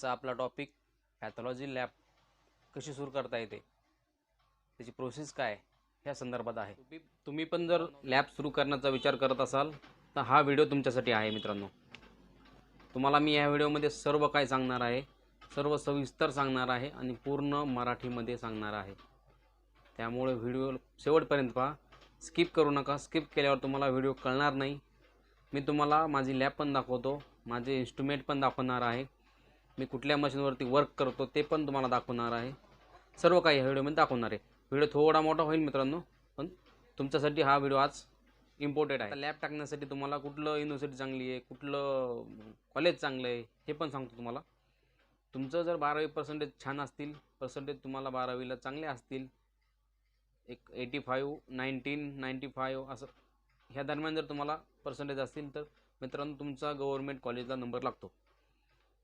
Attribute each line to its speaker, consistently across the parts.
Speaker 1: आजचा आपला topic pathology lab कशी सुरू करता येते? त्याची प्रोसेस काय ह्या संदर्भात आहे. तुम्ही तुम्ही पण जर लॅब सुरू करण्याचा विचार करत असाल तर हा व्हिडिओ तुमच्यासाठी आहे मित्रांनो. तुम्हाला मी या व्हिडिओमध्ये सर्व काय सांगणार आहे सर्व सविस्तर सांगणार आहे आणि पूर्ण मराठीमध्ये सांगणार आहे. त्यामुळे व्हिडिओ शेवटपर्यंत पहा. स्किप करू नका. स्किप केल्यावर तुम्हाला व्हिडिओ कळणार नाही. मी तुम्हाला माझी लॅब पण दाखवतो. माझे इन्स्ट्रुमेंट पण दाखवणार आहे. मी कुठल्या मशीनवरती वर्क करतो ते पण तुम्हाला दाखवणार आहे. सर्व काही ह्या व्हिडिओमध्ये दाखवणार आहे. व्हिडिओ थोडा मोठा होईल मित्रांनो पण तुमच्यासाठी हा व्हिडिओ आज इम्पॉर्टंट आहे. लॅब टाकण्यासाठी तुम्हाला कुठलं युनिव्हर्सिटी चांगली आहे कुठलं कॉलेज चांगलं आहे हे पण सांगतो तुम्हाला. तुमचं जर बारावी पर्सेंटेज छान असतील पर्सेंटेज तुम्हाला बारावीला चांगले असतील एक eighty five nineteen ninety five असं ह्या दरम्यान जर तुम्हाला पर्सेंटेज असतील तर मित्रांनो तुमचा गव्हर्मेंट कॉलेजला नंबर लागतो.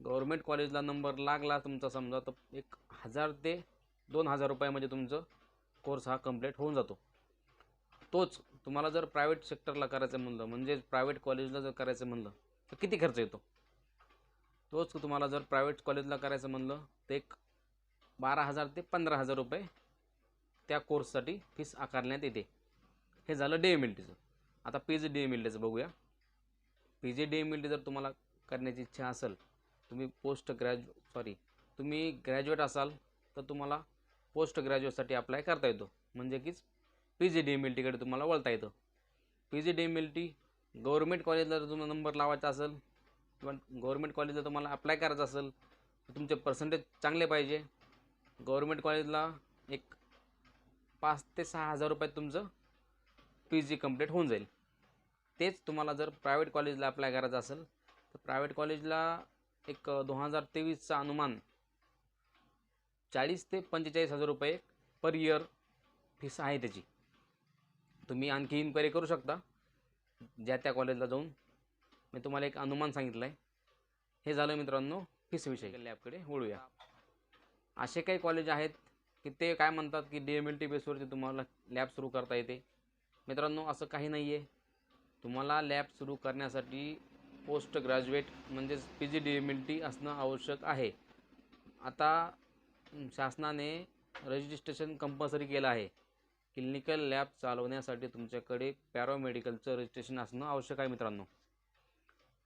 Speaker 1: गव्हर्मेंट कॉलेजला नंबर लागला तुमचा समजा तर एक हजार ते दोन हजार रुपयामध्ये तुमचं कोर्स हा कंप्लीट होऊन जातो. तोच तुम्हाला जर प्रायव्हेट सेक्टरला करायचं म्हणलं म्हणजे प्रायव्हेट कॉलेजला जर करायचं म्हणलं तर किती खर्च येतो? तोच तुम्हाला जर प्रायव्हेट कॉलेजला करायचं म्हणलं तर एक बारा हजार ते पंधरा हजार रुपये त्या कोर्ससाठी फीस आकारण्यात येते. हे झालं डी एम एल टीचं आता P G D M L टीचं बघूया. P G D M L T जर तुम्हाला करण्याची इच्छा असेल तुम्ही पोस्ट ग्रॅज्यु सॉरी तुम्ही ग्रॅज्युएट असाल तर तुम्हाला पोस्ट ग्रॅज्युएटसाठी अप्लाय करता येतो. म्हणजे कीच P G D M L टीकडे तुम्हाला वळता येतं. P G D M L T government कॉलेजला जर तुम्हाला नंबर लावायचा असेल किंवा गव्हर्मेंट कॉलेजला तुम्हाला अप्लाय करायचं असेल तर तुमचे पर्सेंटेज चांगले पाहिजे. गव्हर्मेंट कॉलेजला एक पाच ते सहा हजार रुपयात तुमचं पी जी कंप्लीट होऊन जाईल. तेच तुम्हाला जर प्रायव्हेट कॉलेजला अप्लाय करायचं असेल तर प्रायव्हेट कॉलेजला एक दोन हजार तेवीसचा अनुमान चाळीस ते पंचेचाळीस हजार रुपये पर इयर फीस आहे त्याची. तुम्ही आणखी इन्क्वायरी करू शकता. ज्या त्या कॉलेजला जाऊन मी तुम्हाला एक अनुमान सांगितलं आहे हे झालं मित्रांनो फीसविषयी लॅबकडे वळूया. असे काही कॉलेज आहेत की ते काय म्हणतात की डी एम एल टी बेसवरती तुम्हाला लॅब सुरू करता येते. मित्रांनो असं काही नाही आहे तुम्हाला लॅब सुरू करण्यासाठी पोस्ट ग्रॅज्युएट म्हणजेच P G D M L T असणं आवश्यक आहे. आता शासनाने रजिस्ट्रेशन कंपल्सरी केलं आहे. क्लिनिकल लॅब चालवण्यासाठी तुमच्याकडे पॅरामेडिकलचं रजिस्ट्रेशन असणं आवश्यक आहे मित्रांनो.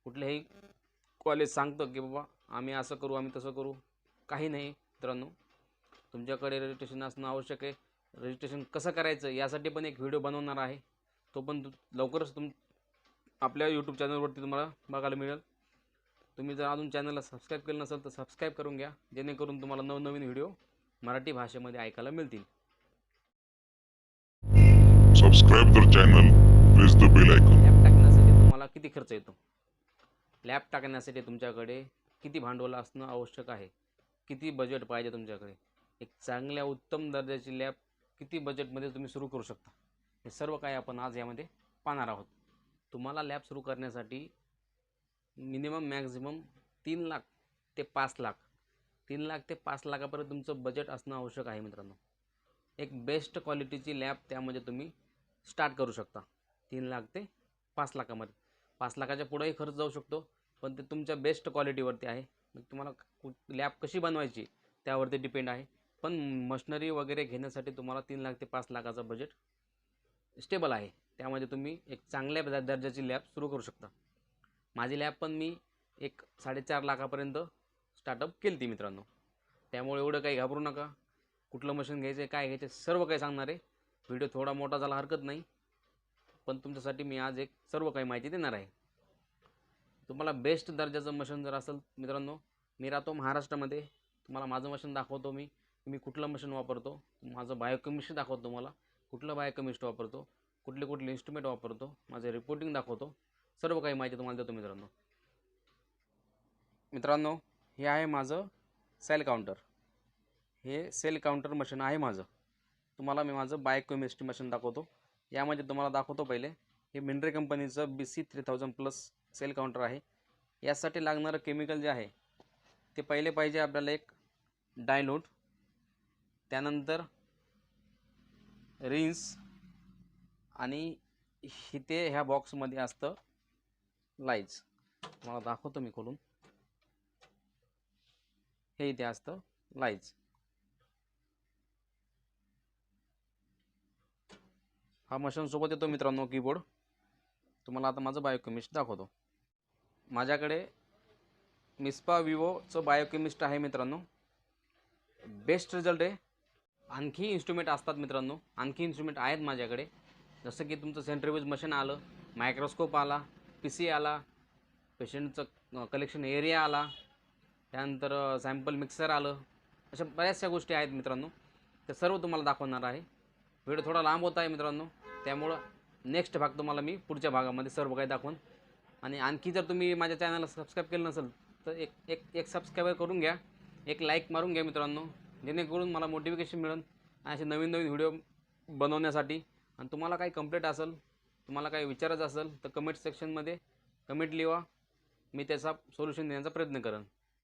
Speaker 1: कुठल्याही कॉलेज सांगतं की बाबा आम्ही असं करू आम्ही तसं करू. काही नाही मित्रांनो. तुमच्याकडे रजिस्ट्रेशन असणं आवश्यक आहे. रजिस्ट्रेशन कसं करायचं यासाठी पण एक व्हिडिओ बनवणार आहे. तो पण लवकरच तुम आपल्या यूट्यूब चॅनलवरती तुम्हाला बघायला मिळेल. तुम्ही जर अजून चॅनलला सबस्क्राईब केलं नसेल तर सबस्क्राईब करून घ्या. जेणेकरून तुम्हाला नवनवीन व्हिडिओ मराठी भाषेमध्ये ऐकायला मिळतील.
Speaker 2: Subscribe the channel, press the bell icon.
Speaker 1: Lab टाकण्यासाठी तुम्हाला किती खर्च येतो? लॅब टाकण्यासाठी तुमच्याकडे किती भांडवल असणं आवश्यक आहे? किती बजेट पाहिजे तुमच्याकडे? एक चांगल्या उत्तम दर्जाची लॅब किती बजेटमध्ये तुम्ही सुरू करू शकता? हे सर्व काही आपण आज यामध्ये पाहणार आहोत. तुम्हाला लॅब सुरू करण्यासाठी मिनिमम मॅक्झिमम तीन लाख ते पाच लाख तीन लाख ते पाच लाखापर्यंत तुमचं बजेट असणं आवश्यक आहे मित्रांनो. एक बेस्ट क्वालिटीची लॅब त्यामध्ये तुम्ही स्टार्ट करू शकता. तीन लाख ते पाच लाखामध्ये. पाच लाखाच्या पुढेही खर्च जाऊ शकतो पण ते तुमच्या बेस्ट क्वालिटीवरती आहे. मग तुम्हाला लॅब कशी बनवायची त्यावरती डिपेंड आहे. पण मशनरी वगैरे घेण्यासाठी तुम्हाला तीन लाख ते पाच लाखाचं बजेट स्टेबल आहे. त्यामध्ये तुम्ही एक चांगल्या दर्जाची लॅब सुरू करू शकता. माझी लॅब पण मी एक साडेचार लाखापर्यंत स्टार्टअप केली ती मित्रांनो. त्यामुळे एवढं काही घाबरू नका. कुठलं मशीन घ्यायचं आहे काय घ्यायचं आहे सर्व काही सांगणार आहे. व्हिडिओ थोडा मोठा झाला हरकत नाही. पण तुमच्यासाठी मी आज एक सर्व काही माहिती देणार आहे. तुम्हाला बेस्ट दर्जाचं मशीन जर असेल मित्रांनो मी राहतो महाराष्ट्रामध्ये. तुम्हाला माझं मशीन दाखवतो मी. मी कुठलं मशीन वापरतो माझं बायोकेमिस्ट्री दाखवतो तुम्हाला. कुठलं बायोकेमिस्ट वापरतो कुठले कुठले इन्स्ट्रुमेंट वापरतो माझं रिपोर्टिंग दाखवतो. सर्व काही माहिती तुम्हाला देतो मित्रांनो. मित्रांनो हे आहे माझं सेल काउंटर हे सेल काउंटर मशीन आहे माझं. तुम्हाला मी माझं बायोकेमिस्ट्री मशीन दाखवतो. यामध्ये तुम्हाला दाखवतो पहिले हे मिनरे कंपनीचं B C three thousand plus cell counter आहे. यासाठी लागणारं केमिकल जे आहे ते पहिले पाहिजे आपल्याला एक डायलोट त्यानंतर रिन्स आणि इथे ह्या बॉक्समध्ये असतं लाईज तुम्हाला दाखवतो मी खोलून. हे इथे असतं लाईज हा मशीनसोबत येतो मित्रांनो कीबोर्ड तुम्हाला आता माझं बायोकेमिस्ट दाखवतो. माझ्याकडे मिस्पा विवोचं बायोकेमिस्ट आहे मित्रांनो. बेस्ट रिझल्ट आहे. आणखी इन्स्ट्रुमेंट असतात मित्रांनो. आणखी इन्स्ट्रुमेंट आहेत माझ्याकडे. जसं की तुमचं सेंट्रिव्यूज मशीन आलं मायक्रोस्कोप आला पी सी आला पेशंटचं कलेक्शन एरिया आला त्यानंतर सॅम्पल मिक्सर आलं अशा बऱ्याचशा गोष्टी आहेत मित्रांनो. ते सर्व तुम्हाला दाखवणार आहे. व्हिडिओ थोडा लांब होत आहे मित्रांनो. त्यामुळं नेक्स्ट भाग तुम्हाला मी पुढच्या भागामध्ये सर्व काही दाखवून. आणि आणखी जर तुम्ही माझ्या चॅनलला सबस्क्राईब केलं नसेल तर एक एक एक सबस्क्राईबर करून घ्या. एक लाईक मारून घ्या मित्रांनो. जेणेकरून मला मोटिवेशन मिळेल. आणि असे नवीन नवीन व्हिडिओ बनवण्यासाठी. आणि तुम्हाला काही कंप्लेंट असेल तुम्हाला काही विचारायचं असेल तर कमेंट सेक्शनमध्ये कमेंट लिहा. मी त्याचा सोल्युशन देण्याचा प्रयत्न करेन.